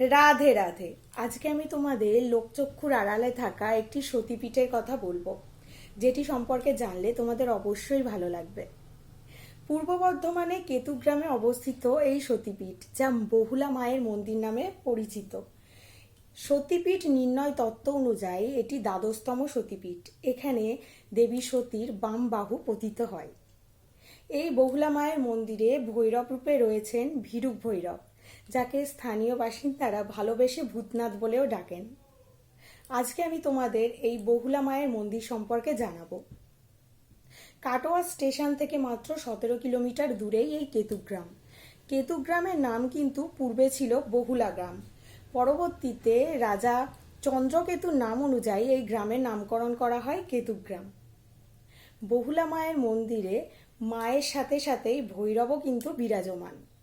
রাধে রাধে। আজকে আমি তোমাদের লোকচক্ষুর আড়ালে থাকা একটি সতীপীঠের কথা বলব। যেটি সম্পর্কে জানলে তোমাদের অবশ্যই ভালো লাগবে। পূর্ব বর্ধমানে কেতুগ্রামে অবস্থিত এই সতীপীঠ, যা বহুলা মায়ের মন্দির নামে পরিচিত। সতীপীঠ নির্ণয় তত্ত্ব অনুযায়ী এটি দ্বাদশতম সতীপীঠ। এখানে দেবী সতীর বাম বাহু পতিত হয়। এই বহুলা মায়ের মন্দিরে ভৈরব রূপে রয়েছেন ভীরুক ভৈরব। যাকে স্থানীয় বাসিন্দারা ভালোবেসে ভূতনাথ বলেও ডাকেন। আজকে আমি তোমাদের এই বহুলা মায়ের মন্দির সম্পর্কে জানাব। কাটোয়া স্টেশন থেকে মাত্র সতেরো কিলোমিটার দূরেই এই কেতুগ্রাম। কেতুগ্রামের নাম কিন্তু পূর্বে ছিল বহুলা গ্রাম। পরবর্তীতে রাজা চন্দ্রকেতুর নাম অনুযায়ী এই গ্রামের নামকরণ করা হয় কেতুগ্রাম। বহুলা মায়ের মন্দিরে মায়ের সাথে সাথেই ভৈরবও কিন্তু বিরাজমান।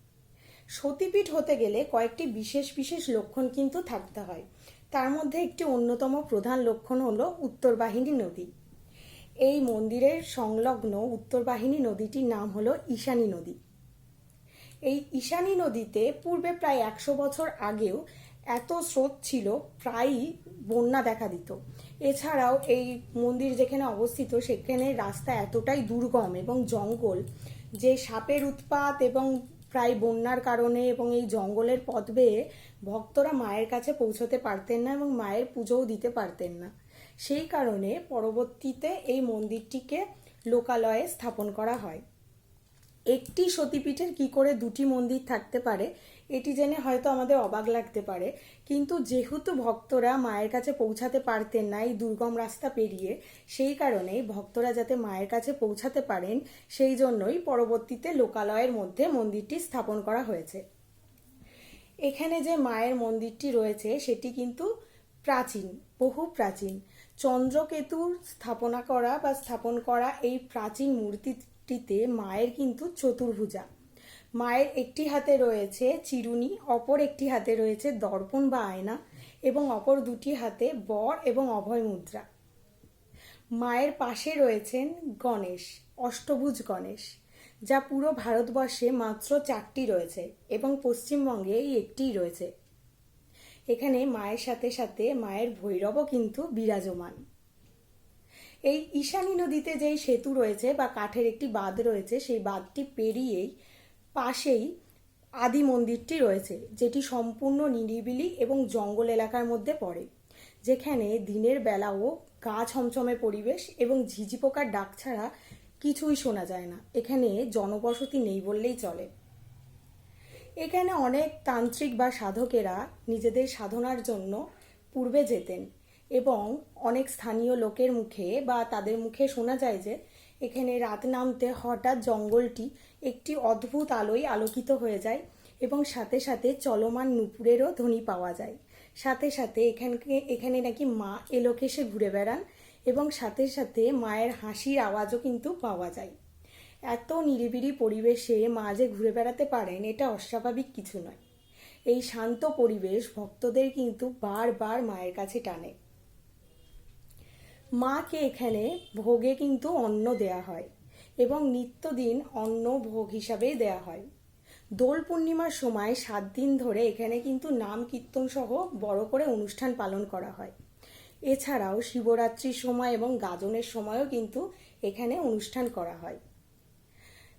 সতীপীঠ হতে গেলে কয়েকটি বিশেষ বিশেষ লক্ষণ কিন্তু থাকতে হয়। তার মধ্যে একটি অন্যতম প্রধান লক্ষণ হলো উত্তরবাহিনী নদী। এই মন্দিরের সংলগ্ন উত্তরবাহিনী নদীটির নাম হল ঈশানী নদী। এই ঈশানী নদীতে পূর্বে প্রায় একশো বছর আগেও এত স্রোত ছিল, প্রায়ই বন্যা দেখা দিত। এছাড়াও এই মন্দির যেখানে অবস্থিত, সেখানে রাস্তা এতটাই দুর্গম এবং জঙ্গল যে সাপের উৎপাত এবং প্রায় বন্যার কারণে এবং এই জঙ্গলের পথ বেয়ে ভক্তরা মায়ের কাছে পৌঁছতে পারতেন না এবং মায়ের পুজোও দিতে পারতেন না। সেই কারণে পরবর্তীতে এই মন্দিরটিকে লোকালয়ে স্থাপন করা হয়। একটি সতীপীঠের কি করে দুটি মন্দির থাকতে পারে, এটি জেনে হয়তো আমাদের অবাক লাগতে পারে। কিন্তু যেহেতু ভক্তরা মায়ের কাছে পৌঁছাতে পারতেন না, এই দুর্গম রাস্তা পেরিয়ে, সেই কারণেই ভক্তরা যাতে মায়ের কাছে পৌঁছাতে পারেন, সেই জন্যই পরবর্তীতে লোকালয়ের মধ্যে মন্দিরটি স্থাপন করা হয়েছে। এখানে যে মায়ের মন্দিরটি রয়েছে, সেটি কিন্তু প্রাচীন, বহু প্রাচীন। চন্দ্রকেতুর স্থাপনা করা বা স্থাপন করা এই প্রাচীন মূর্তিটিতে মায়ের কিন্তু চতুর্ভুজা। মায়ের একটি হাতে রয়েছে চিরুনি, অপর একটি হাতে রয়েছে দর্পণ বা আয়না এবং অপর দুটি হাতে বর এবং অভয় মুদ্রা। মায়ের পাশে রয়েছেন গণেশ, অষ্টভুজ গণেশ, যা পুরো ভারতবর্ষে মাত্র চারটি রয়েছে এবং পশ্চিমবঙ্গে এই একটিই রয়েছে। এখানে মায়ের সাথে সাথে মায়ের ভৈরবও কিন্তু বিরাজমান। এই ঈশানী নদীতে যেই সেতু রয়েছে বা কাঠের একটি বাঁধ রয়েছে, সেই বাঁধটি পেরিয়েই পাশেই আদি মন্দিরটি রয়েছে, যেটি সম্পূর্ণ নিরিবিলি এবং জঙ্গল এলাকার মধ্যে পড়ে। যেখানে দিনের বেলাও গা ছমছমে পরিবেশ এবং ঝিঝি পোকার ডাক ছাড়া কিছুই শোনা যায় না। এখানে জনবসতি নেই বললেই চলে। এখানে অনেক তান্ত্রিক বা সাধকেরা নিজেদের সাধনার জন্য পূর্বে যেতেন। এবং অনেক স্থানীয় লোকের মুখে বা তাদের মুখে শোনা যায় যে, এখানে রাত নামতে হঠাৎ জঙ্গলটি একটি অদ্ভুত আলোয় আলোকিত হয়ে যায় এবং সাথে সাথে চলমান নুপুরেরও ধ্বনি পাওয়া যায়। সাথে সাথে এখানকে, এখানে নাকি মা এলোকেশে ঘুরে বেড়ান এবং সাথে সাথে মায়ের হাসির আওয়াজও কিন্তু পাওয়া যায়। এত নিরিবিলি পরিবেশে মা যে ঘুরে বেড়াতে পারেন, এটা অস্বাভাবিক কিছু নয়। এই শান্ত পরিবেশ ভক্তদের কিন্তু বারবার মায়ের কাছে টানে। মাকে এখানে ভোগে কিন্তু অন্ন দেয়া হয় এবং নিত্যদিন অন্ন ভোগ হিসাবেই দেয়া হয়। দোল পূর্ণিমার সময় সাত দিন ধরে এখানে কিন্তু নাম কীর্তন সহ বড় করে অনুষ্ঠান পালন করা হয়। এছাড়াও শিবরাত্রির সময় এবং গাজনের সময়ও কিন্তু এখানে অনুষ্ঠান করা হয়।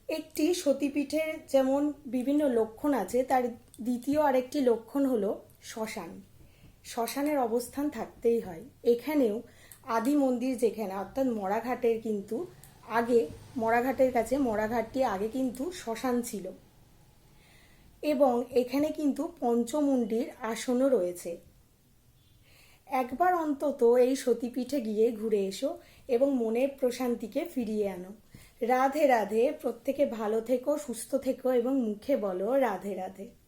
একটি সতীপীঠের যেমন বিভিন্ন লক্ষণ আছে, তার দ্বিতীয় আরেকটি লক্ষণ হলো শ্মশান। শ্মশানের অবস্থান থাকতেই হয়। এখানেও আদি মন্দির যেখানে, অর্থাৎ মরাঘাটের কিন্তু আগে মরাঘাটের কাছে মরাঘাটটি আগে কিন্তু শ্মশান ছিল। এবং এখানে কিন্তু পঞ্চমুণ্ডির আসনও রয়েছে। একবার অন্তত এই সতীপীঠে গিয়ে ঘুরে এসো এবং মনের প্রশান্তিকে ফিরিয়ে আনো। রাধে রাধে, প্রত্যেকে ভালো থেকো, সুস্থ থেকো এবং মুখে বলো রাধে রাধে।